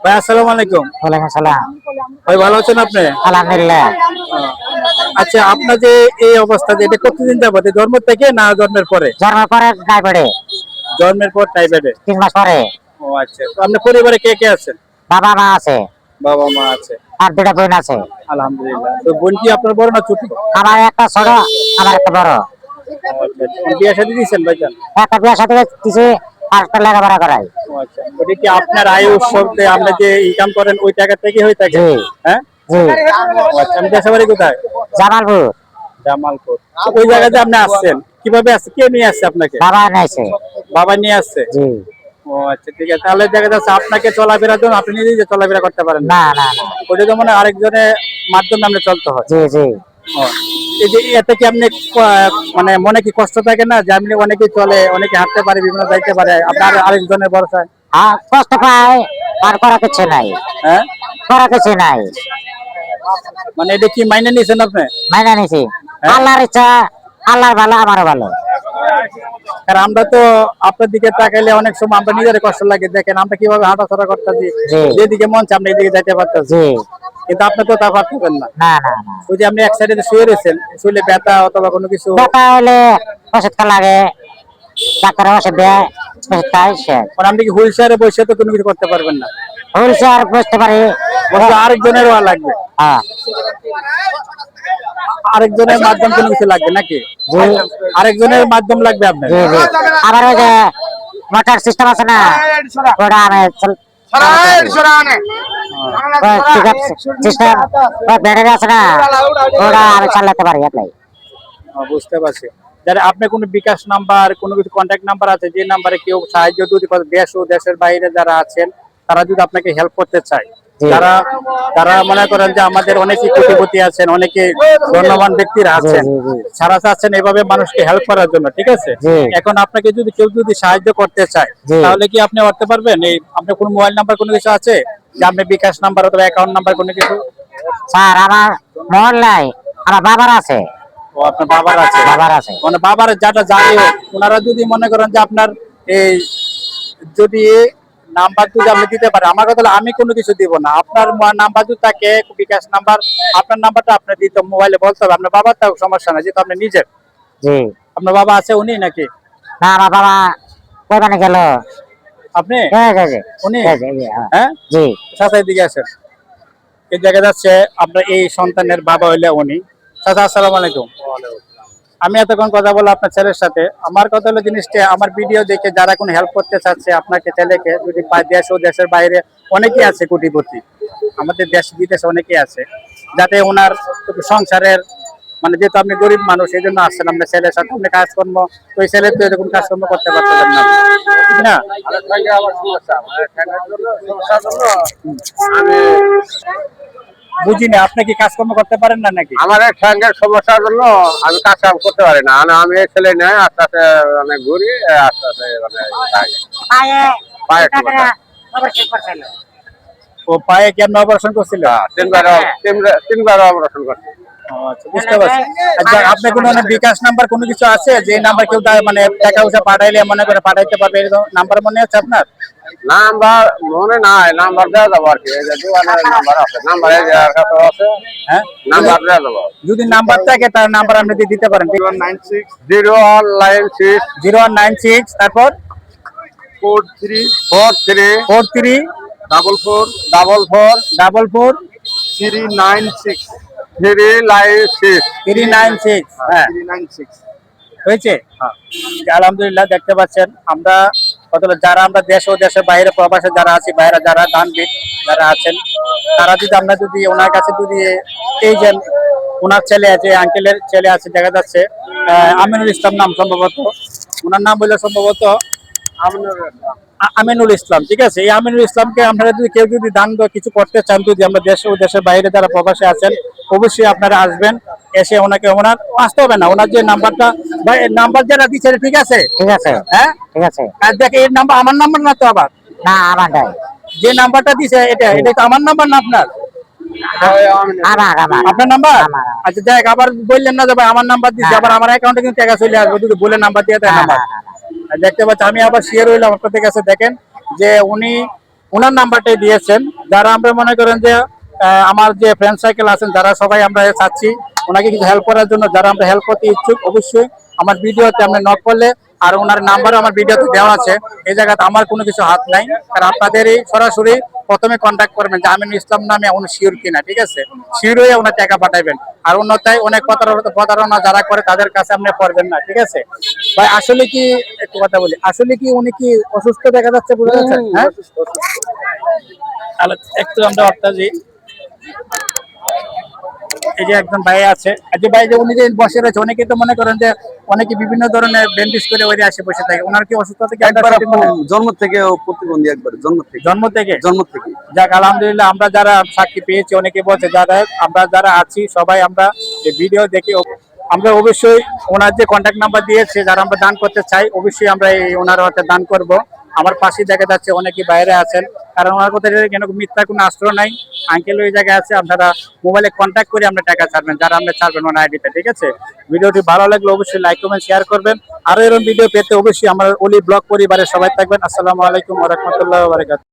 ভাই আসসালামু আলাইকুম। ওয়ালাইকুম সালাম ভাই ভালো আছেন আপনি? আলহামদুলিল্লাহ। আচ্ছা আপনার যে এই অবস্থা যে এটা কতদিন যাবত? জন্ম থেকে না জন্মের পরে? জন্মের পরে গায়ে জন্মের পর টাইফয়েডে তিন মাস পরে। ও আচ্ছা। তো আপনার পরিবারে কে কে আছেন? বাবা মা আছে। বাবা মা আছে। আর দুটা বোন আছে। আলহামদুলিল্লাহ। তো বোন কি আপনার বড় না ছোট? আমার একটা ছোট আমার একটা বড়। আচ্ছা। বিয়ে শাদী দিয়েছেন ভাইজান? একটা বিয়ের সাথে কিছু পাঁচটা লেখাপড়া করাই। আচ্ছা ওটা কি আপনার আয় উৎসবতে আপনি যে ইনকাম করেন ওই টাকা থেকে হয়ে থাকে? হ্যাঁ? আচ্ছা আমি দেশে কোথায়? জামালপুর। জামালপুর। ওই জায়গাতে আপনি আসছেন? কীভাবে আসছে? কে নিয়ে আসছে আপনাকে? বাবা নাইছে বাবা নিয়ে আসছে? জি। ও আচ্ছা ঠিক আছে। তাহলে দেখা যাচ্ছে আপনাকে চলাফেরার জন্য আপনি নিজেই যে চলাফেরা করতে পারেন না। না ওটা তো মানে আরেকজনের মাধ্যমে আপনি চলতে হয়। জি জি। ও, এই যে এতে কি আপনি মানে মনে কি কষ্ট থাকে না? যে আপনি অনেকে চলে অনেকে হাঁটতে পারে বিভিন্ন যাইতে পারে আপনার আরেকজনের ভরসায় হ্যাঁ কষ্ট পায় আর করা কিছু নাই। হ্যাঁ? করা কিছু নাই। মানে এটা কি মাইনে নিয়েছেন আপনি? মাইনে নিছি আল্লাহর ইচ্ছা আল্লাহর ভালো আমারও ভালো। কারণ আমরা তো আপনার দিকে তাকাইলে অনেক সময় আমরা নিজের কষ্ট লাগে দেখেন আমরা কীভাবে হাঁটাচড়া করতেছি যেদিকে মন চাই আমরা এদিকে যাইতে পারতেছি। কিন্তু আপনি তো তা পারতেছেন না। না না না ওই যে আপনি এক সাইডে শুয়ে রয়েছেন শুলে ব্যথা অথবা কোনো কিছু ব্যথা হলে ওষুধ লাগে ডাক্তার ওষুধ দেয় ওষুধ খাই শেষ। মানে আপনি কি হুইল চেয়ারে বসে তো কোনো কিছু করতে পারবেন না? হলছে আর বুঝতে পারি। আরেকজনের লাগবে। হ্যাঁ। আরেকজনের মাধ্যম কোনো কিছু লাগবে নাকি? আরেকজনের মাধ্যম লাগবে আপনার। আবার ওই যে মোটর সিস্টেম আছে না? ওটা আমি চল- ওই পিকআপ সিস্টেম ব্যাটারি আছে না? ওটা আমি চালাতে পারি এটাই বুঝতে পারছি। যারা আপনার কোনো বিকাশ নাম্বার কোনো কিছু কন্ট্যাক্ট নাম্বার আছে যে নাম্বারে কেউ সাহায্য যদি দেশ ও দেশের বাইরে যারা আছেন তারা যদি আপনাকে হেল্প করতে চায়। যারা যারা মনে করেন যে আমাদের অনেকে কোটিপতি আছেন অনেকে ধন্যবান ব্যক্তিরা আছেন। সারা চাচ্ছেন এভাবে মানুষকে হেল্প করার জন্য ঠিক আছে? এখন আপনাকে যদি কেউ যদি সাহায্য করতে চায় তাহলে কি আপনি করতে পারবেন এই আপনার কোনো মোবাইল নাম্বার কোনো কিছু আছে? যে আপনি বিকাশ নাম্বার অথবা অ্যাকাউন্ট নাম্বার কোনো কিছু? স্যার আমার নাই আমার বাবার আছে। ও আপনার বাবার আছে। বাবার আছে। মানে বাবার যাটা জানে ওনারা যদি মনে করেন যে আপনার এই যদি নাম্বার যদি আপনি দিতে পারে আমার কথা আমি কোনো কিছু দিব না। আপনার নাম্বার যদি থাকে বিকাশ নাম্বার আপনার নাম্বারটা আপনার দিতে মোবাইলে বলতে হবে। আপনার বাবার তো সমস্যা না যেহেতু আপনি নিজের। জি আপনার বাবা আছে উনি নাকি? না আমার বাবা কই মানে গেল? আপনি? এই যে, যে, উনি? হ্যাঁ। হ্যাঁ জি। দিকে আসেন। এই দেখা যাচ্ছে আপনার এই সন্তানের বাবা হইলে উনি। চাচা আসসালামু আলাইকুম। আমি এতক্ষণ কথা বললাম আপনার ছেলের সাথে। আমার কথা হলো জিনিসটা আমার ভিডিও দেখে যারা কোনো হেল্প করতে চাচ্ছে আপনাকে ছেলেকে যদি দেশ ও দেশের বাইরে অনেকেই আছে কোটিপতি। আমাদের দেশ বিদেশে অনেকেই আছে। যাতে ওনার সংসারের মানে যেহেতু আপনি গরিব মানুষ এই জন্য আসছেন আপনার ছেলের সাথে। আপনি কাজকর্ম ওই ছেলে তো এরকম কাজকর্ম করতে পারতেছেন না। ঠিক না? বুঝি না আপনি কি কাজকর্ম করতে পারেন না নাকি? আমার এক সঙ্গের সমস্যার জন্য আমি কাজ কাম করতে পারি না। আমি এই ছেলে নেই আস্তে আস্তে মানে ঘুরি আস্তে আস্তে মানে করছিল। ও পায়ে কেমন অপারেশন করছিল তিনবার তিনবার তিনবার অপারেশন করছি। আচ্ছা, বুঝতে পারছি। আচ্ছা আপনার কোনো মানে বিকাশ নাম্বার কোনো কিছু আছে? যে নাম্বার কেউ মানে টাকা পয়সা পাঠাইলে মনে করে পাঠাইতে পারবে নাম্বার মনে আছে আপনার? নাম্বার মনে নাই নাম্বার দেওয়া যাব আর কি। দোকানের নাম্বার আছে নাম্বার কাছে আছে হ্যাঁ? নাম্বার দেওয়া যাব। যদি নাম্বার থাকে তার নাম্বার আপনি দিতে পারেন। Zero one nine six. Zero one nine six. তারপর? Four three four three. Four three. Double four double four. Double four. Three nine six. Three nine six. Three nine six. হ্যাঁ। Three nine six. হয়েছে? আলহামদুলিল্লাহ দেখতে পাচ্ছেন আমরা কতগুলো যারা আমরা দেশ ও দেশের বাইরে প্রবাসে যারা আছি বাইরে যারা দানবিদ যারা আছেন তারা যদি আমরা যদি ওনার কাছে যদি এই যে ওনার ছেলে আছে আঙ্কেলের ছেলে আছে দেখা যাচ্ছে আমিনুল ইসলাম নাম সম্ভবত। ওনার নাম বললে সম্ভবত আমিনুল ইসলাম। ঠিক আছে? এই আমিনুল ইসলামকে আপনারা যদি কেউ যদি দান কিছু করতে চান যদি আমরা দেশ ও দেশের বাইরে যারা প্রবাসে আছেন অবশ্যই আপনারা আসবেন। এসে ওনাকে ওনার আসতে হবে না ওনার যে নাম্বারটা ভাই নাম্বার যেটা দিচ্ছে ঠিক আছে? ঠিক আছে। হ্যাঁ? ঠিক আছে। আর দেখে এই নাম্বার আমার নাম্বার না তো আবার? না আমারটাই যে নাম্বারটা দিছে এটা এটা তো আমার নাম্বার না আপনার? আমার আমার। আপনার নাম্বার? আচ্ছা যাই আবার বললেন না যে ভাই আমার নাম্বার দিচ্ছে আবার আমার অ্যাকাউন্টে কিন্তু টাকা চলে আসবে যদি বলে নাম্বার দিয়ে দেয় না, নাম্বার। না, না, না। আর দেখতে পাচ্ছি আমি আবার শেয়ার হইলাম আপনাদের কাছে দেখেন যে উনি ওনার নাম্বারটাই দিয়েছেন। যারা আমরা মনে করেন যে আমার যে ফ্রেন্ড সার্কেল আছেন, যারা সবাই আমরা চাচ্ছি, ওনাকে কিছু হেল্প করার জন্য যারা আমরা হেল্প করতে ইচ্ছুক, অবশ্যই আমার ভিডিওতে আপনি নক করলে, আর ওনার নাম্বারও আমার ভিডিওতে দেওয়া আছে, এই জায়গাতে আমার কোনো কিছু হাত নাই, কারণ আপনাদের এই সরাসরি প্রথমে কন্ট্যাক্ট করবেন যে আমিনুল ইসলাম নামে উনি শিওর কিনা, ঠিক আছে? শিওর হয়ে ওনার টাকা পাঠাবেন। আর অন্যথায় অনেক প্রতারণা যারা করে, তাদের কাছে আপনি করবেন না, ঠিক আছে? ভাই, আসলে কি, একটু কথা বলি, আসলে কি উনি কি অসুস্থ দেখা যাচ্ছে, বুঝা যাচ্ছে? হ্যাঁ? তাহলে একটু আমরা অর্থাৎ এই যে একজন ভাই আছে। যে ভাই যে উনি যে বসে রয়েছে অনেকে তো মনে করেন যে অনেকে বিভিন্ন ধরনের ব্যান্ডেজ করে ওই আসে বসে থাকে। ওনার কি অসুস্থতা কি একবার একবার আপু জন্ম থেকে প্রতিবন্ধী একবার জন্ম থেকে। জন্ম থেকে? জন্ম থেকে। যাক আলহামদুলিল্লাহ আমরা যারা সাক্ষী পেয়েছি অনেকে বলছে যারা আমরা যারা আছি সবাই আমরা এই ভিডিও দেখে আমরা অবশ্যই ওনার যে কন্ট্যাক্ট নাম্বার দিয়েছে যারা আমরা দান করতে চাই অবশ্যই আমরা এই ওনার হাতে দান করব। আমার পাশে দেখা যাচ্ছে অনেকে বাইরে আছেন। কারণ ওনার কথা কেন মিথ্যা কোনো আশ্রয় নাই। আঙ্কেল ওই জায়গায় আছে, আপনারা মোবাইলে কন্ট্যাক্ট করে আমরা টাকা ছাড়বেন, যারা আমরা ছাড়বেন ওনার আইডিতে ঠিক আছে? ভিডিওটি ভালো লাগলে অবশ্যই লাইক কমেন্ট শেয়ার করবেন। আরও এরকম ভিডিও পেতে অবশ্যই আমার অলি ব্লগ পরিবারের সবাই থাকবেন। আসসালামু আলাইকুম রহমতুল্লাহ বারাকাতুহু।